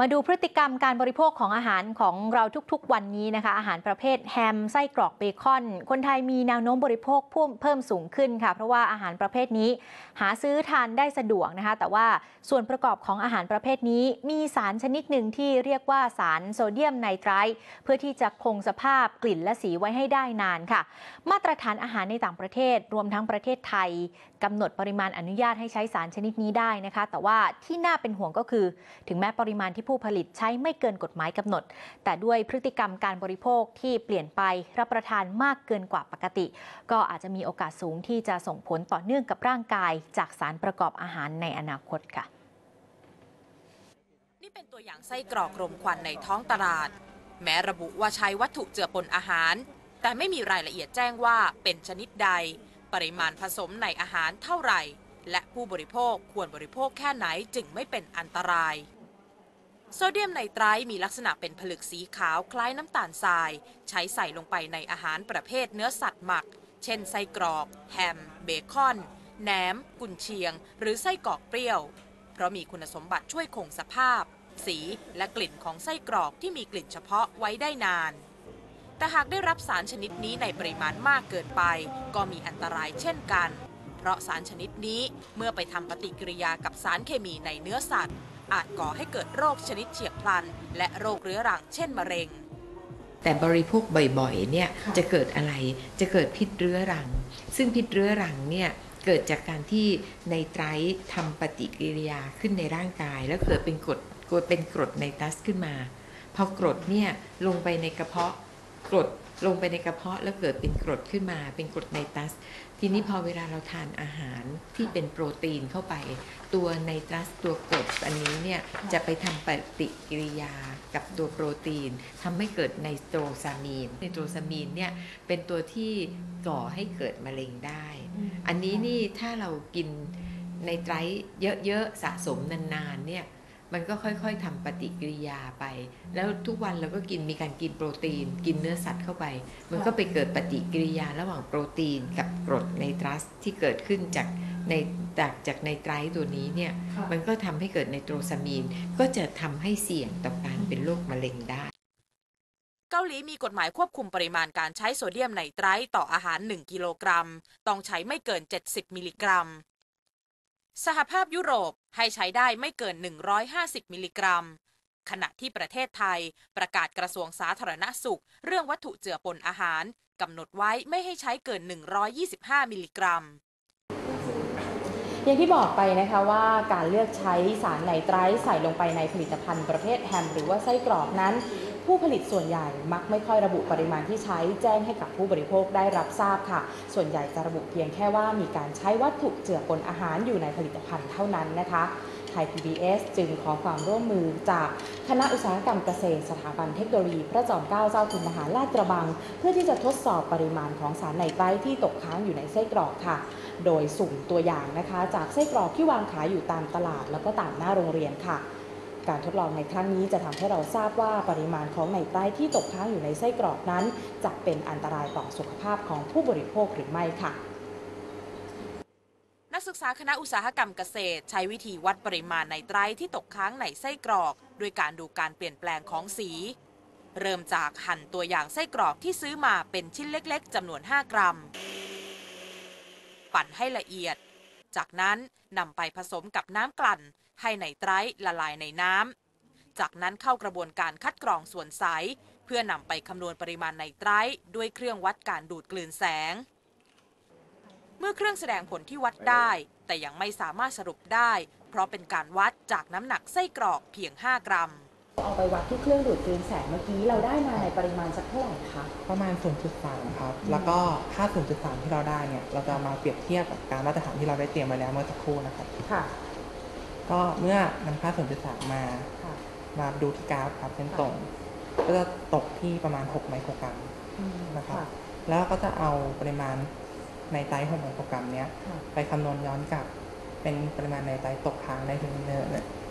มาดูพฤติกรรมการบริโภคของอาหารของเราทุกๆ วันนี้นะคะ อาหารประเภทแฮมไส้กรอกเบคอน คนไทยมีแนวโน้มบริโภคเพิ่มสูงขึ้นค่ะ เพราะว่าอาหารประเภทนี้หาซื้อทานได้สะดวกนะคะ แต่ว่าส่วนประกอบของอาหารประเภทนี้ มีสารชนิดหนึ่งที่เรียกว่าสารโซเดียมไนไตร์เพื่อที่จะคงสภาพกลิ่นและสีไว้ให้ได้นานค่ะ มาตรฐานอาหารในต่างประเทศ รวมทั้งประเทศไทยกำหนดปริมาณอนุญาตให้ใช้สารชนิดนี้ได้นะคะ แต่ว่าที่น่าเป็นห่วงก็คือ ถึงแม้ปริมาณที่ผู้ผลิตใช้ไม่เกินกฎหมายกำหนด แต่ด้วยพฤติกรรมการบริโภคที่เปลี่ยนไปรับประทานมากเกินกว่าปกติ ก็อาจจะมีโอกาสสูงที่จะส่งผลต่อเนื่องกับร่างกาย จากสารประกอบอาหารในอนาคตค่ะ นี่เป็นตัวอย่างไส้กรอกรมควันในท้องตลาด แม้ระบุว่าใช้วัตถุเจือปนอาหาร แต่ไม่มีรายละเอียดแจ้งว่าเป็นชนิดใด ปริมาณผสมในอาหารเท่าไหร่และผู้บริโภคควรบริโภคแค่ไหนจึงไม่เป็นอันตราย โซเดียมไนไตรท์มีลักษณะเป็นผลึกสีขาวคล้ายน้ำตาลทราย ใช้ใส่ลงไปในอาหารประเภทเนื้อสัตว์หมัก เช่นไส้กรอก แฮม เบคอน แหนม กุนเชียง หรือไส้กรอกเปรี้ยว เพราะมีคุณสมบัติช่วยคงสภาพ สีและกลิ่นของไส้กรอกที่มีกลิ่นเฉพาะไว้ได้นาน แต่หากได้รับสารชนิดนี้ในปริมาณมากเกินไป ก็มีอันตรายเช่นกัน เพราะสารชนิดนี้เมื่อไปทำปฏิกิริยากับสารเคมีในเนื้อสัตว์ อาจก่อให้เกิดโรคชนิดเฉียบพลัน และโรคเรื้อรังเช่นมะเร็ง แต่บริโภคบ่อยๆเนี่ยจะเกิดอะไรจะเกิดพิษเรื้อรัง ซึ่งพิษเรื้อรังเนี่ยเกิดจากการที่ในไตรทำปฏิกิริยาขึ้นในร่างกาย แล้วเกิดเป็นกรดกดเป็นกรดในตัสขึ้นมา พอกรดเนี่ยลงไปในกระเพาะกรดลงไปในกระเพาะแล้วเกิดเป็นกรดขึ้นมา เป็นกรดในตัส ทีนี้พอเวลาเราทานอาหารที่เป็นโปรตีนเข้าไป ตัวไนตรัสตัวกรดอันนี้เนี่ยจะไปทำปฏิกิริยากับตัวโปรตีนทำให้เกิดไนโตรซามีนไนโตรซามีนเนี่ยเป็นตัวที่ก่อให้เกิดมะเร็งได้ อันนี้นี่ถ้าเรากินในไตรท์เยอะๆสะสมนานๆเนี่ย มันก็ค่อยๆทำปฏิกิริยาไป แล้วทุกวันเราก็กินมีการกินโปรตีน กินเนื้อสัตว์เข้าไป มันก็ไปเกิดปฏิกิริยาระหว่างโปรตีนกับกรดไนตรัสที่เกิดขึ้นจากในจากจากในไตรท์ตัวนี้เนี่ยมันก็ทำให้เกิดไนโตรซามีน ก็จะทำให้เสี่ยงต่อการเป็นโรคมะเร็งได้ เกาหลีมีกฎหมายควบคุมปริมาณการใช้โซเดียมไนไตรท์ต่ออาหาร 1 กิโลกรัม ต้องใช้ไม่เกิน 70 มิลลิกรัม สหภาพยุโรปให้ใช้ได้ไม่เกิน 150 มิลลิกรัม ขณะที่ประเทศไทยประกาศกระทรวงสาธารณสุข เรื่องวัตถุเจือปนอาหารกำหนดไว้ไม่ให้ใช้เกิน 125 มิลลิกรัมอย่างที่บอกไปนะคะว่าการเลือกใช้สารไนไตรท์ใส่ลงไปในผลิตภัณฑ์ประเภทแฮมหรือว่าไส้กรอกนั้น ผู้ผลิตส่วนใหญ่มักไม่ค่อยระบุปริมาณที่ใช้แจ้งให้กับผู้บริโภคได้รับทราบค่ะ ส่วนใหญ่จะระบุเพียงแค่ว่ามีการใช้วัตถุเจือปนอาหารอยู่ในผลิตภัณฑ์เท่านั้นนะคะไทย PBS จึงขอความร่วมมือจากคณะอุตสาหกรรมเกษตรสถาบันเทคโนโลยีพระจอมเกล้าเจ้าคุณทหารลาดกระบัง เพื่อที่จะทดสอบปริมาณของสารไนไตรที่ตกค้างอยู่ในไส้กรอกค่ะ โดยสุ่มตัวอย่างนะคะ จากไส้กรอกที่วางขายอยู่ตามตลาดแล้วก็ตามหน้าโรงเรียนค่ะ การทดลองในครั้งนี้จะทำให้เราทราบว่าปริมาณของไนไตรที่ตกค้างอยู่ในไส้กรอกนั้น จะเป็นอันตรายต่อสุขภาพของผู้บริโภคหรือไม่ค่ะนักศึกษาคณะอุตสาหกรรมเกษตร ใช้วิธีวัดปริมาณไนไตรท์ที่ตกค้างในไส้กรอก ด้วยการดูการเปลี่ยนแปลงของสี เริ่มจากหั่นตัวอย่างไส้กรอกที่ซื้อมาเป็นชิ้นเล็กๆจำนวน 5 กรัม ปั่นให้ละเอียด จากนั้นนำไปผสมกับน้ำกลั่น ให้ไนไตรท์ละลายในน้ำ จากนั้นเข้ากระบวนการคัดกรองส่วนใส เพื่อนำไปคำนวณปริมาณไนไตรท์ด้วยเครื่องวัดการดูดกลืนแสง เมื่อเครื่องแสดงผลที่วัดได้ แต่ยังไม่สามารถสรุปได้ เพราะเป็นการวัดจากน้ำหนักไส้กรอกเพียง 5 กรัมเอาไปวัดที่เครื่องดูดกลืนแสงเมื่อกี้เราได้มาในปริมาณสักเท่าไหร่คะประมาณ 0.3 ครับ แล้วก็ค่า 0.3 ที่เราได้เนี่ย เราจะเอามาเปรียบเทียบกับการมาตรฐานที่เราได้เตรียมไว้แล้วเมื่อสักครู่นะครับค่ะ ก็เมื่อนำค่า0.3มาค่ะมาดูที่กราฟครับเส้นตรง ก็จะตกที่ประมาณ 6 ไมโครกรัมอืมนะครับค่ะแล้วก็จะเอาปริมาณในไตรท์6ไมโครกรัมเนี้ยค่ะไปคำนวณย้อนกลับ เป็นปริมาณในไตรท์ตกค้างในเนื้อ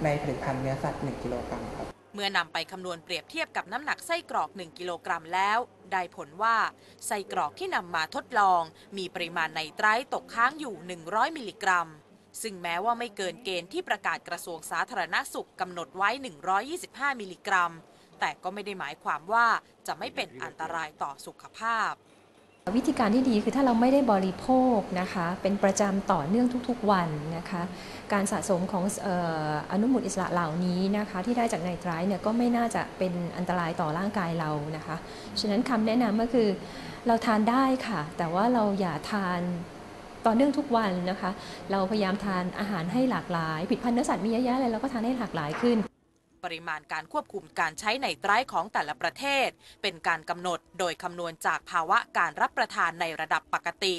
ในผลิตภัณฑ์เนื้อสัตว์ 1 กิโลกรัมครับเมื่อนำไปคำนวณเปรียบเทียบกับน้ำหนักไส้กรอก 1 กิโลกรัมแล้ว ได้ผลว่าไส้กรอกที่นำมาทดลอง มีปริมาณไนไตรท์ตกค้างอยู่ 100 มิลลิกรัม ซึ่งแม้ว่าไม่เกินเกณฑ์ที่ประกาศกระทรวงสาธารณสุขกำหนดไว้ 125 มิลลิกรัม แต่ก็ไม่ได้หมายความว่าจะไม่เป็นอันตรายต่อสุขภาพ วิธีการที่ดีคือถ้าเราไม่ได้บริโภคนะคะ เป็นประจำต่อเนื่องทุกๆวันนะคะ การสะสมของออนุมูลอิสระเหล่านี้นะคะ ที่ได้จากไนตรท์เนี่ยก็ไม่น่าจะเป็นอันตรายต่อร่างกายเรานะคะ ฉะนั้นคำแนะนำก็คือเราทานได้ค่ะ แต่ว่าเราอย่าทาน ต่อเนื่องทุกวันนะคะ เราพยายามทานอาหารให้หลากหลายผิดพันธุ์เนื้อสัตว์มีเยอะแยะเลยเราก็ทานให้หลากหลายขึ้น ปริมาณการควบคุมการใช้ไนไตรของแต่ละประเทศ เป็นการกำหนดโดยคำนวณจากภาวะการรับประทานในระดับปกติ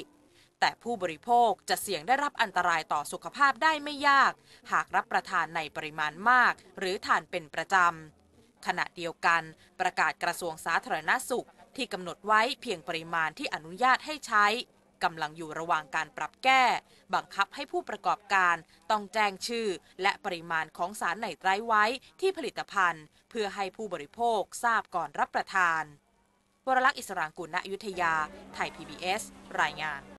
แต่ผู้บริโภคจะเสี่ยงได้รับอันตรายต่อสุขภาพได้ไม่ยาก หากรับประทานในปริมาณมาก หรือทานเป็นประจำขณะเดียวกัน ประกาศกระทรวงสาธารณสุขที่กำหนดไว้เพียงปริมาณที่อนุญาตให้ใช้ กำลังอยู่ระหว่างการปรับแก้ บังคับให้ผู้ประกอบการต้องแจ้งชื่อ และปริมาณของสารไนไตรท์ไว้ที่ผลิตภัณฑ์ เพื่อให้ผู้บริโภคทราบก่อนรับประทาน วรลักษณ์อิสรางกุลณอยุธยา ไทย PBS รายงาน